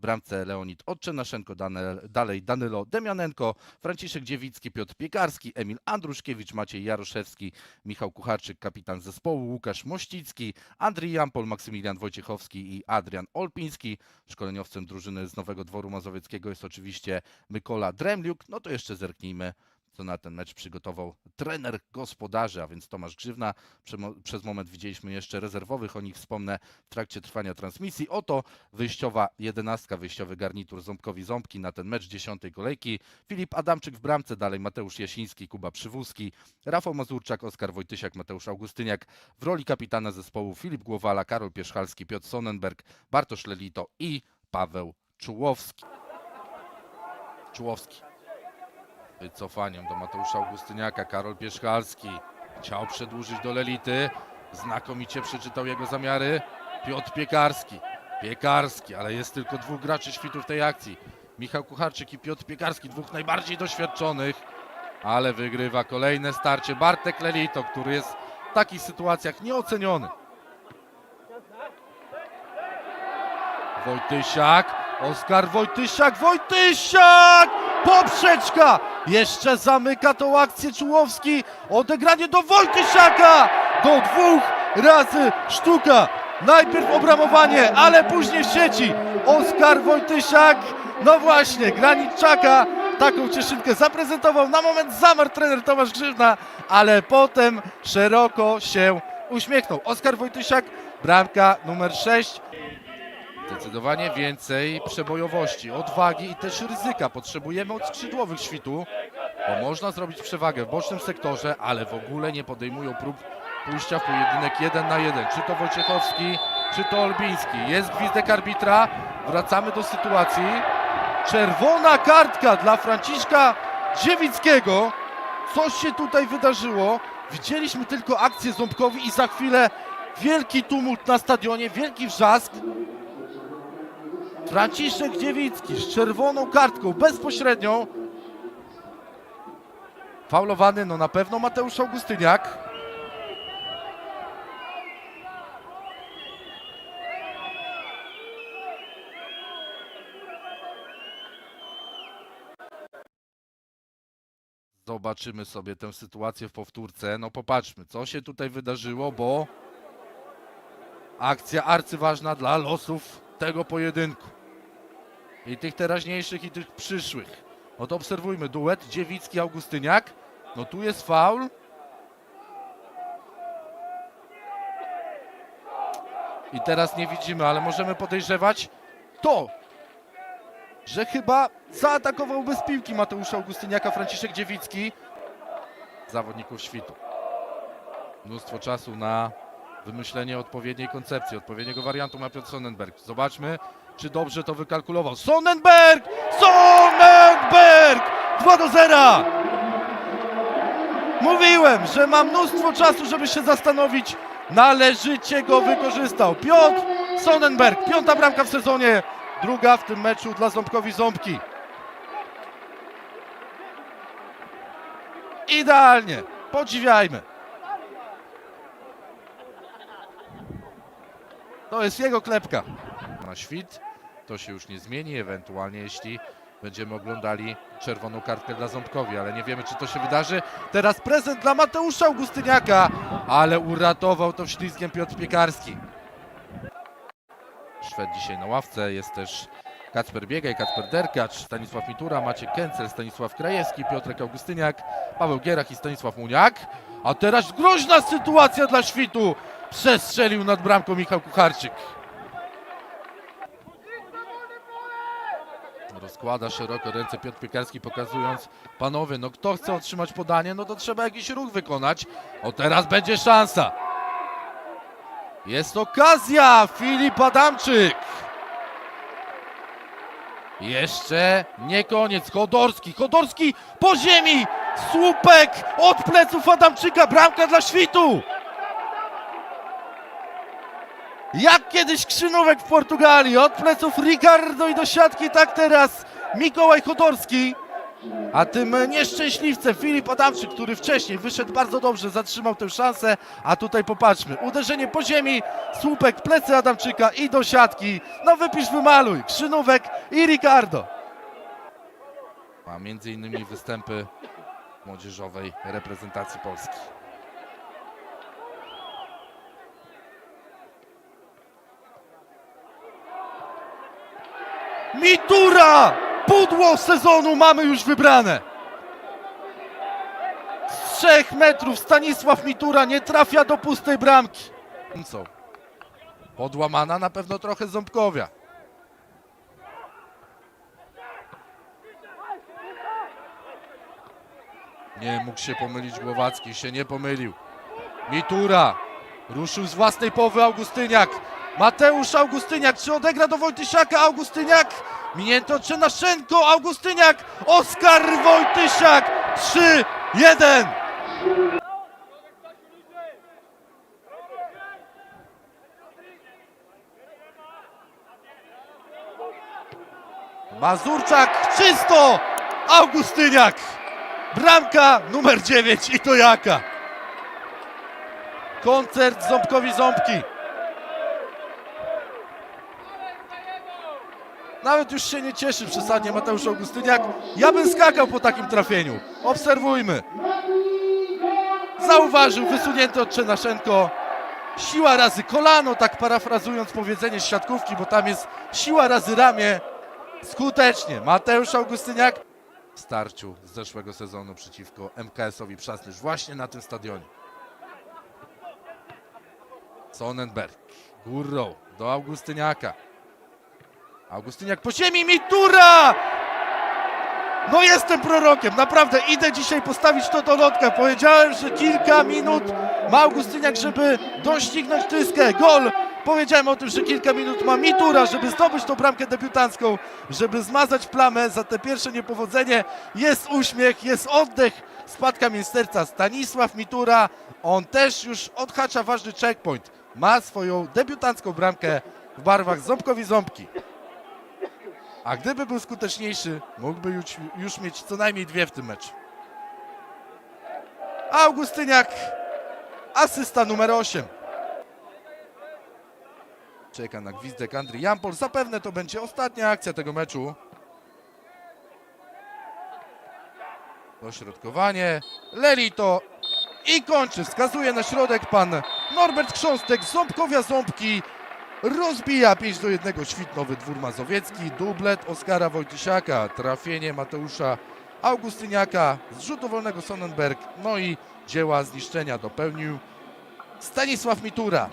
Bramce Leonid Odczenaszenko, Dane- dalej Danilo Demianenko, Franciszek Dziewicki, Piotr Piekarski, Emil Andruszkiewicz, Maciej Jaroszewski, Michał Kucharczyk, kapitan zespołu, Łukasz Mościcki, Andrzej Jampol, Maksymilian Wojciechowski i Adrian Olpiński. Szkoleniowcem drużyny z Nowego Dworu Mazowieckiego jest oczywiście Mykola Dremliuk. No to jeszcze zerknijmy, co na ten mecz przygotował trener gospodarzy, a więc Tomasz Grzywna. Przez moment widzieliśmy jeszcze rezerwowych, o nich wspomnę w trakcie trwania transmisji. Oto wyjściowa jedenastka, wyjściowy garnitur Ząbkowi-Ząbki na ten mecz dziesiątej kolejki. Filip Adamczyk w bramce, dalej Mateusz Jasiński, Kuba Przywózki, Rafał Mazurczak, Oskar Wojtysiak, Mateusz Augustyniak. W roli kapitana zespołu Filip Głowala, Karol Pierzchalski, Piotr Sonnenberg, Bartosz Lelito i Paweł Czułowski. Czułowski. Wycofaniem do Mateusza Augustyniaka, Karol Pierzchalski. Chciał przedłużyć do Lelity. Znakomicie przeczytał jego zamiary. Piotr Piekarski. Piekarski, ale jest tylko dwóch graczy świtu w tej akcji. Michał Kucharczyk i Piotr Piekarski, dwóch najbardziej doświadczonych. Ale wygrywa kolejne starcie Bartek Lelito, który jest w takich sytuacjach nieoceniony. Wojtysiak, Oskar Wojtysiak, Wojtysiak! Poprzeczka! Jeszcze zamyka tą akcję Czułowski. Odegranie do Wojtysiaka! Do dwóch razy sztuka. Najpierw obramowanie, ale później sieci. Oskar Wojtysiak, no właśnie, Graniczaka taką cieszynkę zaprezentował. Na moment zamarł trener Tomasz Grzywna, ale potem szeroko się uśmiechnął. Oskar Wojtysiak, bramka numer 6. Zdecydowanie więcej przebojowości, odwagi i też ryzyka potrzebujemy od skrzydłowych świtu, bo można zrobić przewagę w bocznym sektorze, ale w ogóle nie podejmują prób pójścia w pojedynek jeden na jeden. Czy to Wojciechowski, czy to Olbiński. Jest gwizdek arbitra. Wracamy do sytuacji. Czerwona kartka dla Franciszka Dziewickiego. Coś się tutaj wydarzyło. Widzieliśmy tylko akcję Ząbkowi i za chwilę wielki tumult na stadionie, wielki wrzask. Franciszek Dziewicki z czerwoną kartką bezpośrednią. Faulowany, no na pewno Mateusz Augustyniak. Zobaczymy sobie tę sytuację w powtórce. No popatrzmy, co się tutaj wydarzyło, bo akcja arcyważna dla losów tego pojedynku. I tych teraźniejszych, i tych przyszłych. No to obserwujmy, duet Dziewicki-Augustyniak. No tu jest faul. I teraz nie widzimy, ale możemy podejrzewać to, że chyba zaatakował bez piłki Mateusza Augustyniaka Franciszek Dziewicki. Zawodników świtu. Mnóstwo czasu na wymyślenie odpowiedniej koncepcji, odpowiedniego wariantu ma Piotr Sonnenberg. Zobaczmy, czy dobrze to wykalkulował. Sonnenberg! Sonnenberg! 2 do 0! Mówiłem, że ma mnóstwo czasu, żeby się zastanowić. Należycie go wykorzystał. Piotr Sonnenberg, piąta bramka w sezonie, druga w tym meczu dla Ząbkowi Ząbki. Idealnie, podziwiajmy. To jest jego klepka. Na świt to się już nie zmieni, ewentualnie jeśli będziemy oglądali czerwoną kartkę dla Ząbkowi, ale nie wiemy, czy to się wydarzy. Teraz prezent dla Mateusza Augustyniaka, ale uratował to ślizgiem Piotr Piekarski. Szwed dzisiaj na ławce, jest też Kacper Biegaj, Kacper Derkacz, Stanisław Mitura, Maciek Kęcel, Stanisław Krajewski, Piotrek Augustyniak, Paweł Gierach i Stanisław Muniak. A teraz groźna sytuacja dla świtu. Przestrzelił nad bramką Michał Kucharczyk. Rozkłada szeroko ręce Piotr Piekarski, pokazując panowie, no kto chce otrzymać podanie, no to trzeba jakiś ruch wykonać. O teraz będzie szansa. Jest okazja! Filip Adamczyk! Jeszcze nie koniec. Chodorski, Chodorski po ziemi! Słupek od pleców Adamczyka, bramka dla świtu! Jak kiedyś Krzynówek w Portugalii, od pleców Ricardo i do siatki, tak teraz Mikołaj Chodorski. A tym nieszczęśliwcem Filip Adamczyk, który wcześniej wyszedł bardzo dobrze, zatrzymał tę szansę, a tutaj popatrzmy, uderzenie po ziemi, słupek, plecy Adamczyka i do siatki. No wypisz, wymaluj, Krzynówek i Ricardo. A między innymi występy młodzieżowej reprezentacji Polski. Mitura! Pudło sezonu mamy już wybrane. Z trzech metrów Stanisław Mitura nie trafia do pustej bramki. Podłamana na pewno trochę Ząbkowia. Nie mógł się pomylić Głowacki, się nie pomylił. Mitura ruszył z własnej połowy Augustyniak. Mateusz Augustyniak, czy odegra do Wojtysiaka? Augustyniak, minięto Czynaszenko, Augustyniak, Oskar Wojtysiak, 3-1. Mazurczak, czysto, Augustyniak, bramka numer 9 i to jaka. Koncert Ząbkowi Ząbki. Nawet już się nie cieszy przesadnie Mateusz Augustyniak. Ja bym skakał po takim trafieniu. Obserwujmy. Zauważył wysunięty od Czynaszenko. Siła razy kolano, tak parafrazując powiedzenie z siatkówki, bo tam jest siła razy ramię. Skutecznie. Mateusz Augustyniak w starciu z zeszłego sezonu przeciwko MKS-owi Przasnysz właśnie na tym stadionie. Sonnenberg. Górą do Augustyniaka. Augustyniak po ziemi, Mitura! No jestem prorokiem, naprawdę idę dzisiaj postawić to do lotka. Powiedziałem, że kilka minut ma Augustyniak, żeby doścignąć tyskę. Gol! Powiedziałem o tym, że kilka minut ma Mitura, żeby zdobyć tą bramkę debiutancką, żeby zmazać plamę za te pierwsze niepowodzenie. Jest uśmiech, jest oddech. Spadka mi z serca Stanisław Mitura. On też już odhacza ważny checkpoint. Ma swoją debiutancką bramkę w barwach Ząbkowi Ząbki. A gdyby był skuteczniejszy, mógłby już, już mieć co najmniej dwie w tym meczu. Augustyniak, asysta numer 8. Czeka na gwizdek Andrii Jampol. Zapewne to będzie ostatnia akcja tego meczu. Dośrodkowanie. Lelito. I kończy. Wskazuje na środek pan Norbert Krząstek z Ząbkowia Ząbki. Rozbija 5 do 1 Świtnowy Dwór Mazowiecki. Dublet Oskara Wojtysiaka. Trafienie Mateusza Augustyniaka z rzutu wolnego Sonnenberg. No i dzieła zniszczenia dopełnił Stanisław Mitura.